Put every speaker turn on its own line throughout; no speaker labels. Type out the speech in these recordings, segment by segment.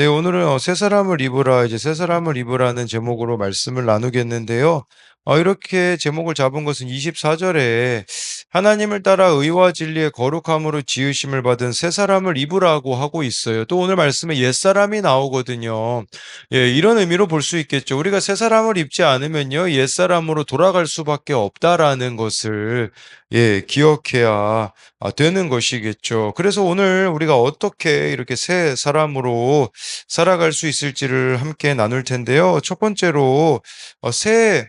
네, 오늘은 어, 새 사람을 입으라, 이제 새 사람을 입으라는 제목으로 말씀을 나누겠는데요. 어, 이렇게 제목을 잡은 것은 24절에 하나님을 따라 의와 진리의 거룩함으로 지으심을 받은 새 사람을 입으라고 하고 있어요. 또 오늘 말씀에 옛 사람이 나오거든요. 예, 이런 의미로 볼 수 있겠죠. 우리가 새 사람을 입지 않으면요, 옛 사람으로 돌아갈 수밖에 없다라는 것을 예, 기억해야 아, 되는 것이겠죠. 그래서 오늘 우리가 어떻게 이렇게 새 사람으로 살아갈 수 있을지를 함께 나눌 텐데요. 첫 번째로 어, 새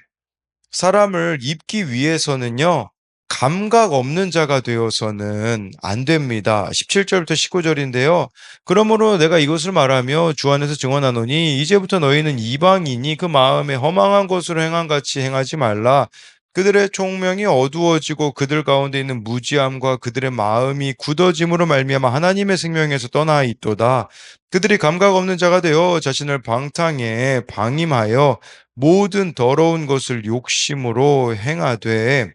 사람을 입기 위해서는요. 감각 없는 자가 되어서는 안 됩니다. 17절부터 19절인데요. 그러므로 내가 이것을 말하며 주 안에서 증언하노니 이제부터 너희는 이방인이 그 마음에 허망한 것으로 행한 같이 행하지 말라. 그들의 총명이 어두워지고 그들 가운데 있는 무지함과 그들의 마음이 굳어짐으로 말미암아 하나님의 생명에서 떠나 있도다. 그들이 감각 없는 자가 되어 자신을 방탕에 방임하여 모든 더러운 것을 욕심으로 행하되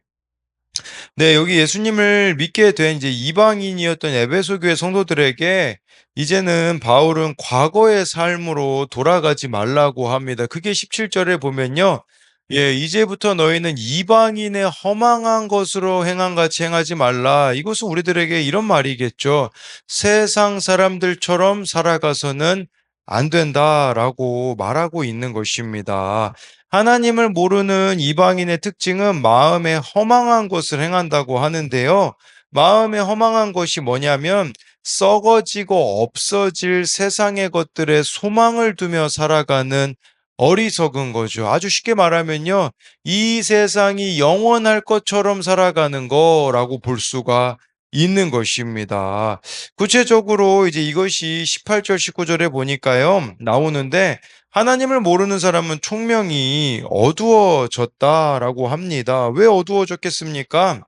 네, 여기 예수님을 믿게 된 이제 이방인이었던 에베소 교회 성도들에게 이제는 바울은 과거의 삶으로 돌아가지 말라고 합니다. 그게 17절에 보면요. 예, 이제부터 너희는 이방인의 허망한 것으로 행한 같이 행하지 말라. 이것은 우리들에게 이런 말이겠죠. 세상 사람들처럼 살아가서는 안 된다라고 말하고 있는 것입니다. 하나님을 모르는 이방인의 특징은 마음에 허망한 것을 행한다고 하는데요. 마음에 허망한 것이 뭐냐면 썩어지고 없어질 세상의 것들에 소망을 두며 살아가는 어리석은 거죠. 아주 쉽게 말하면요. 이 세상이 영원할 것처럼 살아가는 거라고 볼 수가 있는 것입니다. 구체적으로 이제 이것이 18절, 19절에 보니까요. 나오는데 하나님을 모르는 사람은 총명이 어두워졌다라고 합니다. 왜 어두워졌겠습니까?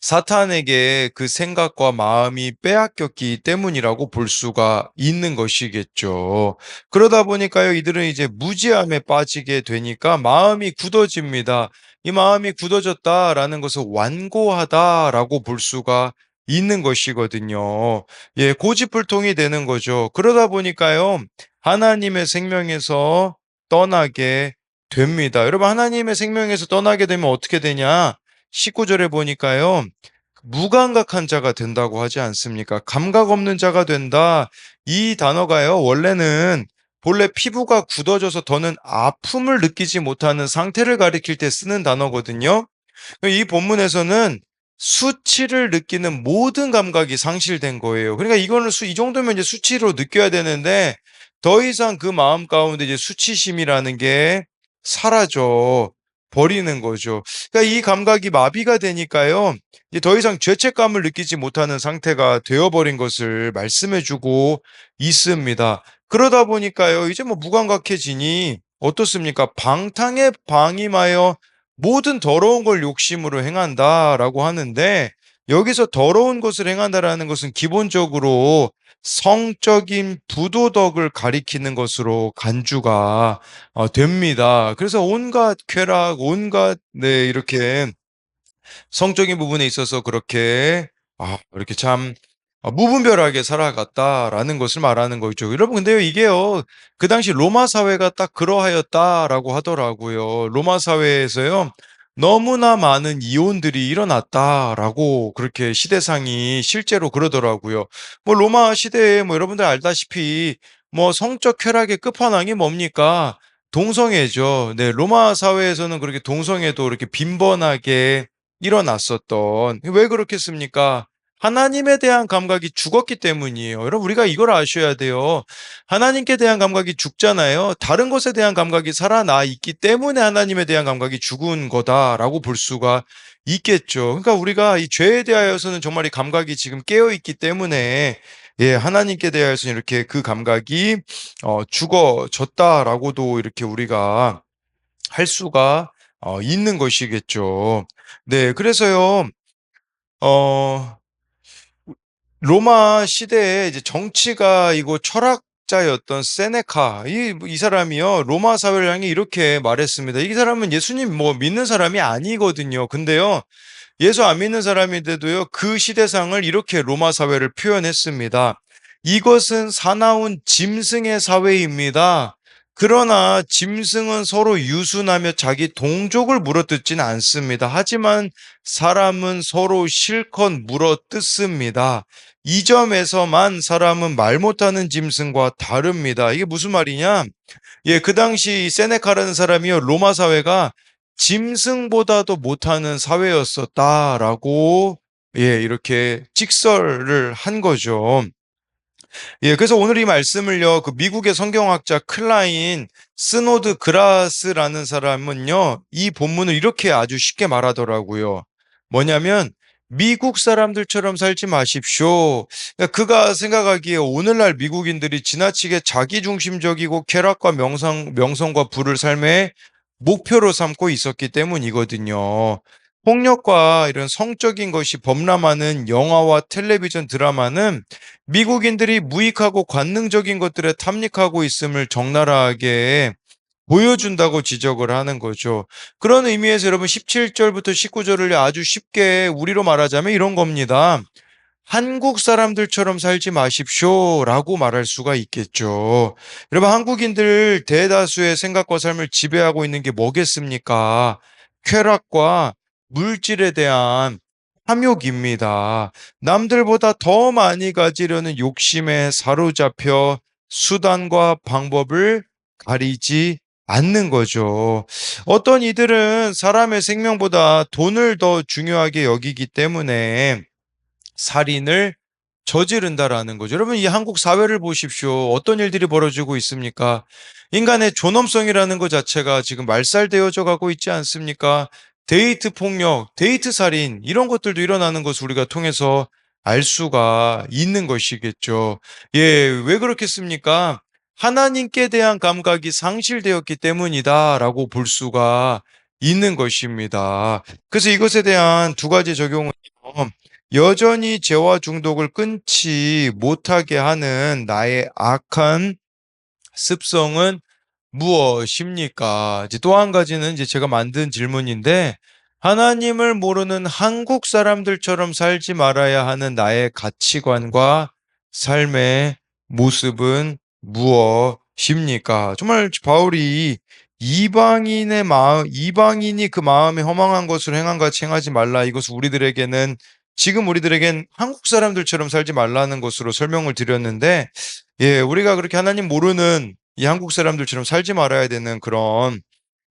사탄에게 그 생각과 마음이 빼앗겼기 때문이라고 볼 수가 있는 것이겠죠. 그러다 보니까요, 이들은 이제 무지함에 빠지게 되니까 마음이 굳어집니다. 이 마음이 굳어졌다라는 것을 완고하다라고 볼 수가 있는 것이거든요. 예, 고집불통이 되는 거죠. 그러다 보니까요, 하나님의 생명에서 떠나게 됩니다. 여러분, 하나님의 생명에서 떠나게 되면 어떻게 되냐? 19절에 보니까요. 무감각한 자가 된다고 하지 않습니까? 감각 없는 자가 된다. 이 단어가요. 원래는 본래 피부가 굳어져서 더는 아픔을 느끼지 못하는 상태를 가리킬 때 쓰는 단어거든요. 이 본문에서는 수치를 느끼는 모든 감각이 상실된 거예요. 그러니까 이거는 수, 이 정도면 이제 수치로 느껴야 되는데 더 이상 그 마음 가운데 이제 수치심이라는 게 사라져 버리는 거죠. 그러니까 이 감각이 마비가 되니까요. 더 이상 죄책감을 느끼지 못하는 상태가 되어버린 것을 말씀해주고 있습니다. 그러다 보니까요. 이제 뭐 무감각해지니 어떻습니까? 방탕에 방임하여 모든 더러운 걸 욕심으로 행한다라고 하는데 여기서 더러운 것을 행한다라는 것은 기본적으로 성적인 부도덕을 가리키는 것으로 간주가 어, 됩니다. 그래서 온갖 쾌락, 온갖 네 이렇게 성적인 부분에 있어서 그렇게 아, 이렇게 참 어, 무분별하게 살아갔다라는 것을 말하는 거죠. 여러분, 근데요, 이게요, 그 당시 로마 사회가 딱 그러하였다라고 하더라고요. 로마 사회에서요, 너무나 많은 이혼들이 일어났다라고 그렇게 시대상이 실제로 그러더라고요. 뭐 로마 시대에 뭐 여러분들 알다시피 뭐 성적 쾌락의 끝판왕이 뭡니까? 동성애죠. 네, 로마 사회에서는 그렇게 동성애도 이렇게 빈번하게 일어났었던 왜 그렇겠습니까? 하나님에 대한 감각이 죽었기 때문이에요. 여러분, 우리가 이걸 아셔야 돼요. 하나님께 대한 감각이 죽잖아요. 다른 것에 대한 감각이 살아나 있기 때문에 하나님에 대한 감각이 죽은 거다라고 볼 수가 있겠죠. 그러니까 우리가 이 죄에 대하여서는 정말 이 감각이 지금 깨어 있기 때문에 예, 하나님께 대하여서는 이렇게 그 감각이 어, 죽어졌다라고도 이렇게 우리가 할 수가 어, 있는 것이겠죠. 네, 그래서요, 어, 로마 시대에 이제 정치가이고 철학자였던 세네카 이, 이 사람이요 로마 사회를 향해 이렇게 말했습니다. 이 사람은 예수님 뭐 믿는 사람이 아니거든요. 근데요 예수 안 믿는 사람인데도요 그 시대상을 이렇게 로마 사회를 표현했습니다. 이것은 사나운 짐승의 사회입니다. 그러나 짐승은 서로 유순하며 자기 동족을 물어뜯지는 않습니다. 하지만 사람은 서로 실컷 물어뜯습니다. 이 점에서만 사람은 말 못하는 짐승과 다릅니다. 이게 무슨 말이냐? 예, 그 당시 이 세네카라는 사람이요, 로마 사회가 짐승보다도 못하는 사회였었다라고 예, 이렇게 직설을 한 거죠. 예, 그래서 오늘 이 말씀을요, 그 미국의 성경학자 클라인 스노드 그라스라는 사람은요, 이 본문을 이렇게 아주 쉽게 말하더라고요. 뭐냐면, 미국 사람들처럼 살지 마십시오. 그러니까 그가 생각하기에 오늘날 미국인들이 지나치게 자기중심적이고 쾌락과 명성, 명성과 부를 삶의 목표로 삼고 있었기 때문이거든요. 폭력과 이런 성적인 것이 범람하는 영화와 텔레비전 드라마는 미국인들이 무익하고 관능적인 것들에 탐닉하고 있음을 적나라하게 보여준다고 지적을 하는 거죠. 그런 의미에서 여러분 17절부터 19절을 아주 쉽게 우리로 말하자면 이런 겁니다. 한국 사람들처럼 살지 마십시오. 라고 말할 수가 있겠죠. 여러분, 한국인들 대다수의 생각과 삶을 지배하고 있는 게 뭐겠습니까? 쾌락과 물질에 대한 탐욕입니다. 남들보다 더 많이 가지려는 욕심에 사로잡혀 수단과 방법을 가리지 않는 거죠. 어떤 이들은 사람의 생명보다 돈을 더 중요하게 여기기 때문에 살인을 저지른다라는 거죠. 여러분, 이 한국 사회를 보십시오. 어떤 일들이 벌어지고 있습니까? 인간의 존엄성이라는 것 자체가 지금 말살되어져 가고 있지 않습니까? 데이트 폭력, 데이트 살인, 이런 것들도 일어나는 것을 우리가 통해서 알 수가 있는 것이겠죠. 예, 왜 그렇겠습니까? 하나님께 대한 감각이 상실되었기 때문이다라고 볼 수가 있는 것입니다. 그래서 이것에 대한 두 가지 적용은 여전히 죄와 중독을 끊지 못하게 하는 나의 악한 습성은 무엇입니까? 이제 또 한 가지는 이제 제가 만든 질문인데, 하나님을 모르는 한국 사람들처럼 살지 말아야 하는 나의 가치관과 삶의 모습은 무엇입니까? 정말 바울이 이방인의 마음, 이방인이 그 마음에 허망한 것을 행한 같이 행하지 말라. 이것을 우리들에게는 지금 우리들에겐 한국 사람들처럼 살지 말라는 것으로 설명을 드렸는데, 예, 우리가 그렇게 하나님 모르는 이 한국 사람들처럼 살지 말아야 되는 그런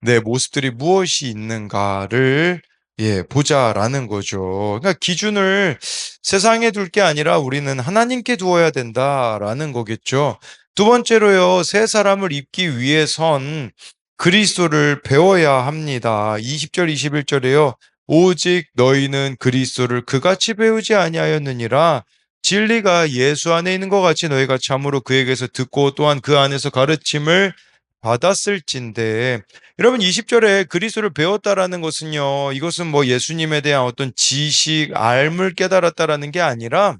네, 모습들이 무엇이 있는가를 예, 보자라는 거죠. 그러니까 기준을 세상에 둘 게 아니라 우리는 하나님께 두어야 된다라는 거겠죠. 두 번째로요, 새 사람을 입기 위해선 그리스도를 배워야 합니다. 20절, 21절에요. 오직 너희는 그리스도를 그같이 배우지 아니하였느니라. 진리가 예수 안에 있는 것 같이 너희가 참으로 그에게서 듣고 또한 그 안에서 가르침을 받았을진데 여러분 20절에 그리스도를 배웠다라는 것은요. 이것은 뭐 예수님에 대한 어떤 지식, 알을 깨달았다라는 게 아니라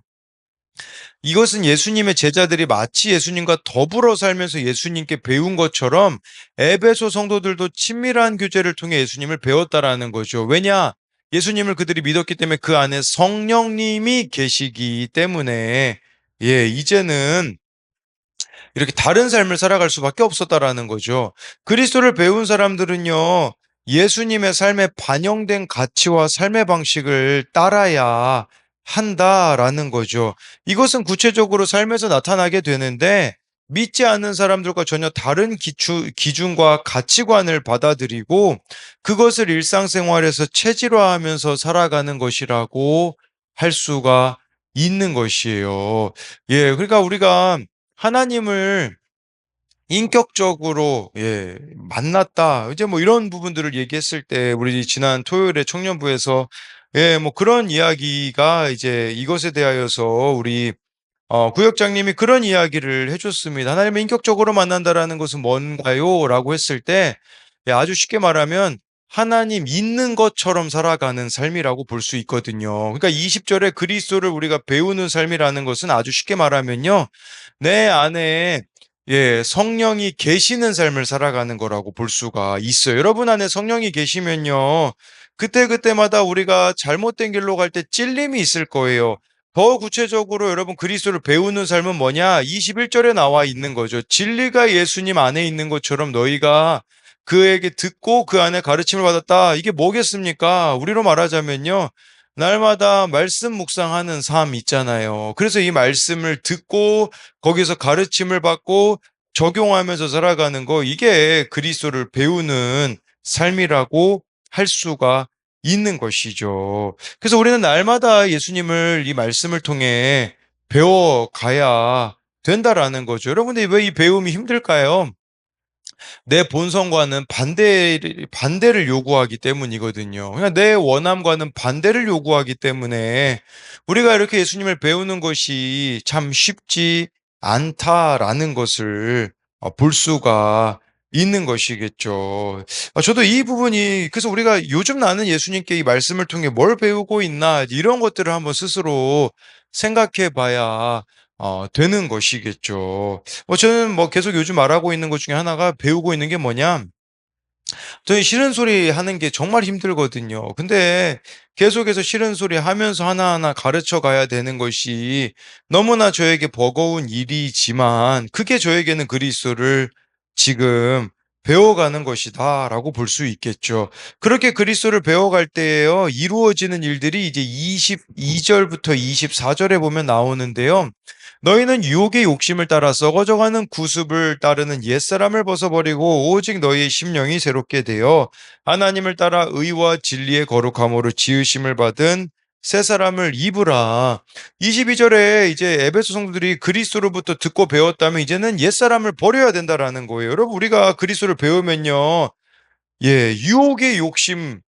이것은 예수님의 제자들이 마치 예수님과 더불어 살면서 예수님께 배운 것처럼 에베소 성도들도 친밀한 교제를 통해 예수님을 배웠다라는 거죠. 왜냐? 예수님을 그들이 믿었기 때문에 그 안에 성령님이 계시기 때문에 예, 이제는 이렇게 다른 삶을 살아갈 수밖에 없었다라는 거죠. 그리스도를 배운 사람들은요. 예수님의 삶에 반영된 가치와 삶의 방식을 따라야 한다라는 거죠. 이것은 구체적으로 삶에서 나타나게 되는데 믿지 않는 사람들과 전혀 다른 기추, 기준과 가치관을 받아들이고 그것을 일상생활에서 체질화하면서 살아가는 것이라고 할 수가 있는 것이에요. 예, 그러니까 우리가 하나님을 인격적으로 예, 만났다. 이제 뭐 이런 부분들을 얘기했을 때 우리 지난 토요일에 청년부에서 예, 뭐 그런 이야기가 이제 이것에 대하여서 우리 어, 구역장님이 그런 이야기를 해줬습니다. 하나님을 인격적으로 만난다라는 것은 뭔가요? 라고 했을 때 예, 아주 쉽게 말하면 하나님 있는 것처럼 살아가는 삶이라고 볼 수 있거든요. 그러니까 20절에 그리스도를 우리가 배우는 삶이라는 것은 아주 쉽게 말하면요. 내 안에 예, 성령이 계시는 삶을 살아가는 거라고 볼 수가 있어요. 여러분 안에 성령이 계시면요. 그때그때마다 우리가 잘못된 길로 갈 때 찔림이 있을 거예요. 더 구체적으로 여러분 그리스도를 배우는 삶은 뭐냐? 21절에 나와 있는 거죠. 진리가 예수님 안에 있는 것처럼 너희가 그에게 듣고 그 안에 가르침을 받았다. 이게 뭐겠습니까? 우리로 말하자면요. 날마다 말씀 묵상하는 삶 있잖아요. 그래서 이 말씀을 듣고 거기서 가르침을 받고 적용하면서 살아가는 거 이게 그리스도를 배우는 삶이라고 할 수가 있는 것이죠. 그래서 우리는 날마다 예수님을 이 말씀을 통해 배워가야 된다라는 거죠. 여러분들 왜 이 배움이 힘들까요? 내 본성과는 반대를, 반대를 요구하기 때문이거든요. 그냥 내 원함과는 반대를 요구하기 때문에 우리가 이렇게 예수님을 배우는 것이 참 쉽지 않다라는 것을 어, 볼 수가 있는 것이겠죠. 아, 저도 이 부분이 그래서 우리가 요즘 나는 예수님께 이 말씀을 통해 뭘 배우고 있나 이런 것들을 한번 스스로 생각해 봐야 어, 되는 것이겠죠. 어, 저는 뭐 계속 요즘 말하고 있는 것 중에 하나가 배우고 있는 게 뭐냐? 저희 싫은 소리 하는 게 정말 힘들거든요. 근데 계속해서 싫은 소리 하면서 하나하나 가르쳐 가야 되는 것이 너무나 저에게 버거운 일이지만 그게 저에게는 그리스도를 지금 배워가는 것이다라고 볼 수 있겠죠. 그렇게 그리스도를 배워갈 때에요. 이루어지는 일들이 이제 22절부터 24절에 보면 나오는데요. 너희는 유혹의 욕심을 따라 썩어져가는 구습을 따르는 옛사람을 벗어버리고 오직 너희의 심령이 새롭게 되어 하나님을 따라 의와 진리의 거룩함으로 지으심을 받은 새 사람을 입으라. 22절에 이제 에베소 성도들이 그리스도로부터 듣고 배웠다면 이제는 옛 사람을 버려야 된다라는 거예요. 여러분 우리가 그리스도를 배우면요. 예, 유혹의 욕심을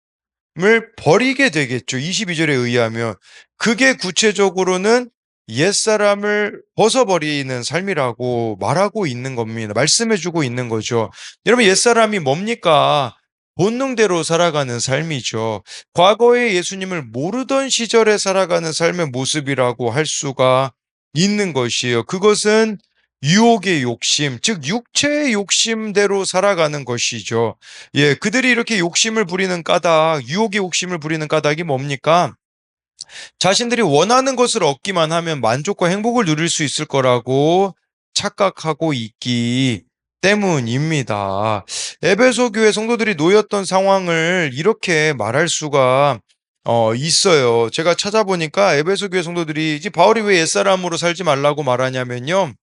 버리게 되겠죠. 22절에 의하면 그게 구체적으로는 옛사람을 벗어버리는 삶이라고 말하고 있는 겁니다. 말씀해주고 있는 거죠. 여러분, 옛사람이 뭡니까? 본능대로 살아가는 삶이죠. 과거에 예수님을 모르던 시절에 살아가는 삶의 모습이라고 할 수가 있는 것이에요. 그것은 유혹의 욕심, 즉 육체의 욕심대로 살아가는 것이죠. 예, 그들이 이렇게 욕심을 부리는 까닭, 유혹의 욕심을 부리는 까닭이 뭡니까? 자신들이 원하는 것을 얻기만 하면 만족과 행복을 누릴 수 있을 거라고 착각하고 있기 때문입니다. 에베소 교회 성도들이 놓였던 상황을 이렇게 말할 수가 어, 있어요. 제가 찾아보니까 에베소 교회 성도들이 이제 바울이 왜 옛사람으로 살지 말라고 말하냐면요.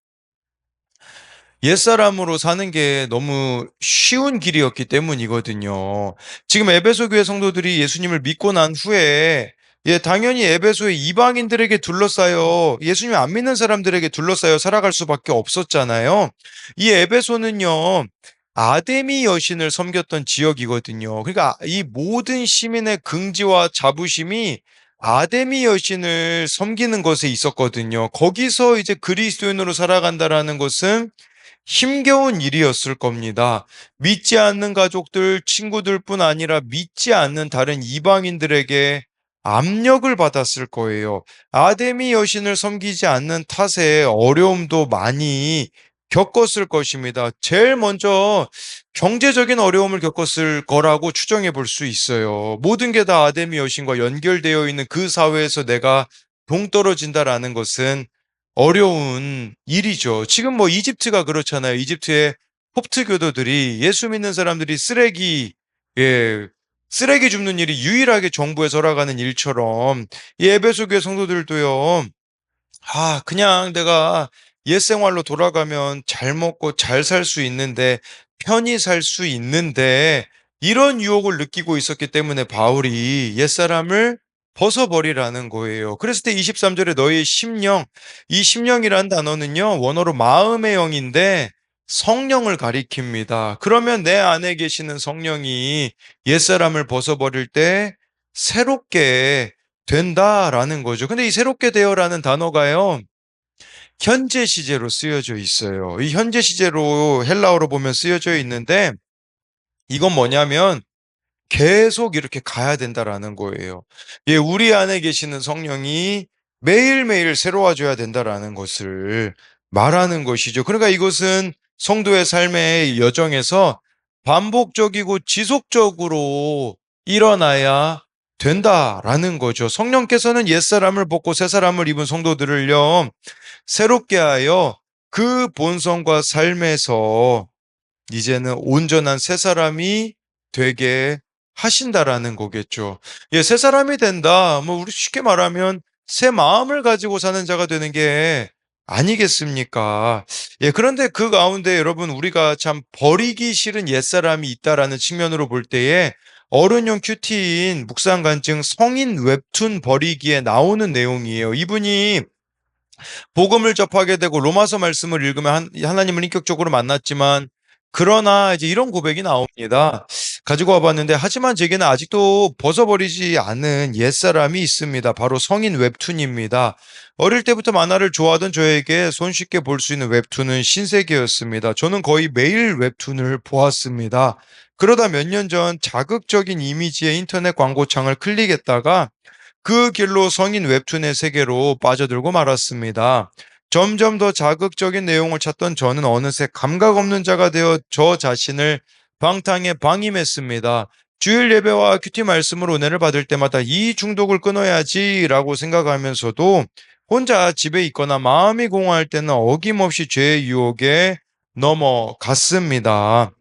옛사람으로 사는 게 너무 쉬운 길이었기 때문이거든요. 지금 에베소 교회 성도들이 예수님을 믿고 난 후에 예, 당연히 에베소의 이방인들에게 둘러싸여 예수님 안 믿는 사람들에게 둘러싸여 살아갈 수밖에 없었잖아요. 이 에베소는요. 아데미 여신을 섬겼던 지역이거든요. 그러니까 이 모든 시민의 긍지와 자부심이 아데미 여신을 섬기는 것에 있었거든요. 거기서 이제 그리스도인으로 살아간다라는 것은 힘겨운 일이었을 겁니다. 믿지 않는 가족들, 친구들 뿐 아니라 믿지 않는 다른 이방인들에게 압력을 받았을 거예요. 아데미 여신을 섬기지 않는 탓에 어려움도 많이 겪었을 것입니다. 제일 먼저 경제적인 어려움을 겪었을 거라고 추정해 볼 수 있어요. 모든 게 다 아데미 여신과 연결되어 있는 그 사회에서 내가 동떨어진다라는 것은 어려운 일이죠. 지금 뭐 이집트가 그렇잖아요. 이집트의 콥트 교도들이 예수 믿는 사람들이 쓰레기 예, 쓰레기 줍는 일이 유일하게 정부에 돌아가는 일처럼 이 에베소 교회 성도들도요. 아, 그냥 내가 옛 생활로 돌아가면 잘 먹고 잘 살 수 있는데 편히 살 수 있는데 이런 유혹을 느끼고 있었기 때문에 바울이 옛사람을 벗어버리라는 거예요. 그랬을 때 23절에 너희의 심령, 이 심령이라는 단어는요, 원어로 마음의 영인데 성령을 가리킵니다. 그러면 내 안에 계시는 성령이 옛사람을 벗어버릴 때 새롭게 된다라는 거죠. 근데 이 새롭게 되어라는 단어가요. 현재 시제로 쓰여져 있어요. 이 현재 시제로 헬라어로 보면 쓰여져 있는데 이건 뭐냐면 계속 이렇게 가야 된다라는 거예요. 예, 우리 안에 계시는 성령이 매일매일 새로워져야 된다라는 것을 말하는 것이죠. 그러니까 이것은 성도의 삶의 여정에서 반복적이고 지속적으로 일어나야 된다라는 거죠. 성령께서는 옛사람을 벗고 새사람을 입은 성도들을요. 새롭게 하여 그 본성과 삶에서 이제는 온전한 새 사람이 되게 하신다라는 거겠죠. 예, 새 사람이 된다. 뭐 우리 쉽게 말하면 새 마음을 가지고 사는 자가 되는 게 아니겠습니까? 예, 그런데 그 가운데 여러분 우리가 참 버리기 싫은 옛사람이 있다라는 측면으로 볼 때에 어른용 큐티인 묵상 간증 성인 웹툰 버리기에 나오는 내용이에요. 이분이 복음을 접하게 되고 로마서 말씀을 읽으면 한- 하나님을 인격적으로 만났지만 그러나 이제 이런 고백이 나옵니다. 가지고 와봤는데 하지만 제게는 아직도 벗어버리지 않은 옛사람이 있습니다. 바로 성인 웹툰입니다. 어릴 때부터 만화를 좋아하던 저에게 손쉽게 볼 수 있는 웹툰은 신세계였습니다. 저는 거의 매일 웹툰을 보았습니다. 그러다 몇 년 전 자극적인 이미지의 인터넷 광고창을 클릭했다가 그 길로 성인 웹툰의 세계로 빠져들고 말았습니다. 점점 더 자극적인 내용을 찾던 저는 어느새 감각 없는 자가 되어 저 자신을 방탕에 방임했습니다. 주일 예배와 큐티 말씀으로 은혜를 받을 때마다 이 중독을 끊어야지라고 생각하면서도 혼자 집에 있거나 마음이 공허할 때는 어김없이 죄의 유혹에 넘어갔습니다.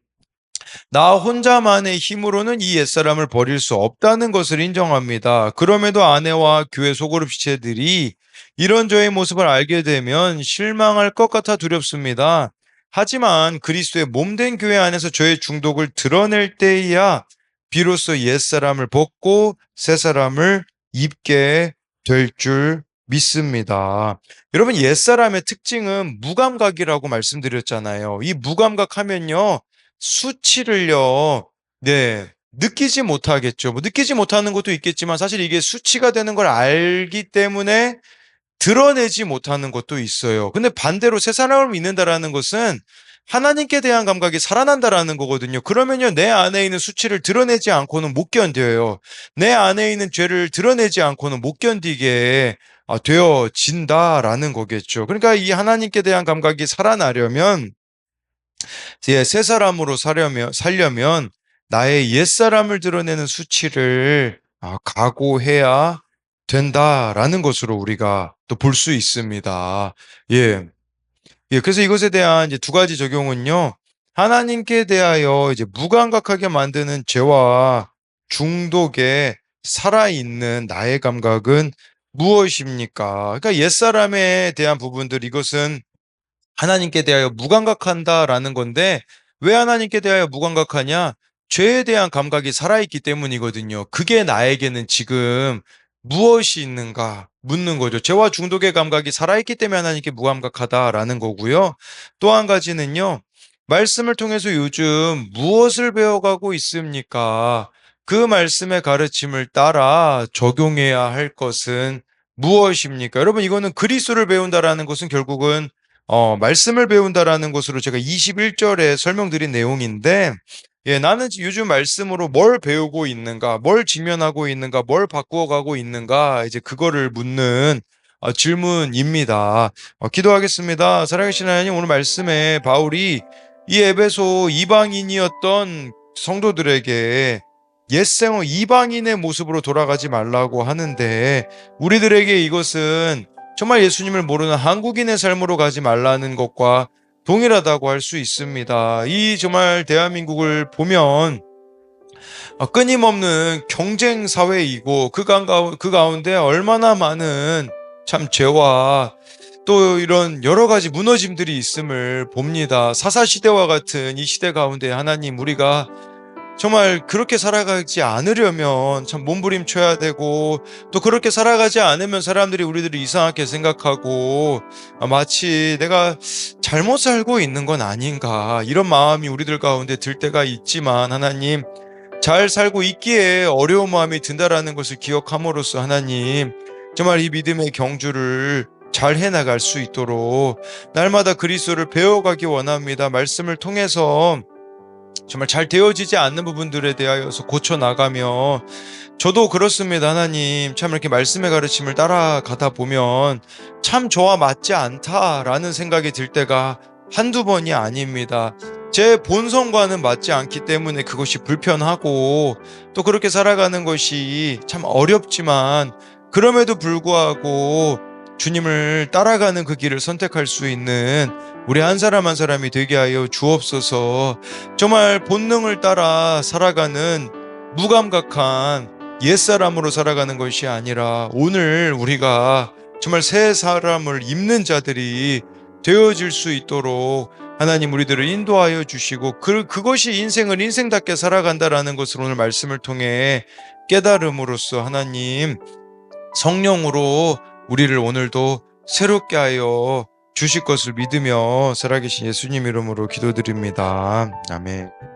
나 혼자만의 힘으로는 이 옛사람을 버릴 수 없다는 것을 인정합니다. 그럼에도 아내와 교회 소그룹 지체들이 이런 저의 모습을 알게 되면 실망할 것 같아 두렵습니다. 하지만 그리스도의 몸된 교회 안에서 저의 중독을 드러낼 때에야 비로소 옛사람을 벗고 새사람을 입게 될 줄 믿습니다. 여러분, 옛사람의 특징은 무감각이라고 말씀드렸잖아요. 이 무감각 하면요, 수치를요, 네, 느끼지 못하겠죠. 뭐 느끼지 못하는 것도 있겠지만 사실 이게 수치가 되는 걸 알기 때문에 드러내지 못하는 것도 있어요. 근데 반대로 새 사람을 믿는다라는 것은 하나님께 대한 감각이 살아난다라는 거거든요. 그러면요, 내 안에 있는 수치를 드러내지 않고는 못 견뎌요. 내 안에 있는 죄를 드러내지 않고는 못 견디게 아, 되어진다라는 거겠죠. 그러니까 이 하나님께 대한 감각이 살아나려면 예, 새 사람으로 살려면, 살려면 나의 옛 사람을 드러내는 수치를 아, 각오해야 된다라는 것으로 우리가 또 볼 수 있습니다. 예. 예, 그래서 이것에 대한 이제 두 가지 적용은요. 하나님께 대하여 이제 무감각하게 만드는 죄와 중독에 살아있는 나의 감각은 무엇입니까? 그러니까 옛사람에 대한 부분들 이것은 하나님께 대하여 무감각한다라는 건데 왜 하나님께 대하여 무감각하냐? 죄에 대한 감각이 살아있기 때문이거든요. 그게 나에게는 지금 무엇이 있는가 묻는 거죠. 죄와 중독의 감각이 살아있기 때문에 하나님께 무감각하다라는 거고요. 또 한 가지는요. 말씀을 통해서 요즘 무엇을 배워가고 있습니까? 그 말씀의 가르침을 따라 적용해야 할 것은 무엇입니까? 여러분 이거는 그리스도를 배운다라는 것은 결국은 어, 말씀을 배운다라는 것으로 제가 21절에 설명드린 내용인데 예, 나는 요즘 말씀으로 뭘 배우고 있는가, 뭘 직면하고 있는가, 뭘 바꾸어 가고 있는가, 이제 그거를 묻는 어, 질문입니다. 어, 기도하겠습니다. 사랑하시는 하나님, 오늘 말씀에 바울이 이 에베소 이방인이었던 성도들에게 옛생어 이방인의 모습으로 돌아가지 말라고 하는데 우리들에게 이것은 정말 예수님을 모르는 한국인의 삶으로 가지 말라는 것과 동일하다고 할 수 있습니다. 이 정말 대한민국을 보면 어, 끊임없는 경쟁 사회이고 그, 그 가운데 얼마나 많은 참 죄와 또 이런 여러 가지 무너짐들이 있음을 봅니다. 사사 시대와 같은 이 시대 가운데 하나님 우리가 정말 그렇게 살아가지 않으려면 참 몸부림쳐야 되고 또 그렇게 살아가지 않으면 사람들이 우리들을 이상하게 생각하고 아, 마치 내가 잘못 살고 있는 건 아닌가 이런 마음이 우리들 가운데 들 때가 있지만 하나님 잘 살고 있기에 어려운 마음이 든다라는 것을 기억함으로써 하나님 정말 이 믿음의 경주를 잘 해나갈 수 있도록 날마다 그리스도를 배워가기 원합니다. 말씀을 통해서 정말 잘 되어지지 않는 부분들에 대하여서 고쳐 나가며 저도 그렇습니다. 하나님 참 이렇게 말씀의 가르침을 따라가다 보면 참 저와 맞지 않다라는 생각이 들 때가 한두 번이 아닙니다. 제 본성과는 맞지 않기 때문에 그것이 불편하고 또 그렇게 살아가는 것이 참 어렵지만 그럼에도 불구하고 주님을 따라가는 그 길을 선택할 수 있는 우리 한 사람 한 사람이 되게 하여 주옵소서. 정말 본능을 따라 살아가는 무감각한 옛사람으로 살아가는 것이 아니라 오늘 우리가 정말 새 사람을 입는 자들이 되어질 수 있도록 하나님 우리들을 인도하여 주시고 그, 그것이 인생을 인생답게 살아간다라는 것을 오늘 말씀을 통해 깨달음으로써 하나님 성령으로 우리를 오늘도 새롭게 하여 주실 것을 믿으며 살아계신 예수님 이름으로 기도드립니다. 아멘.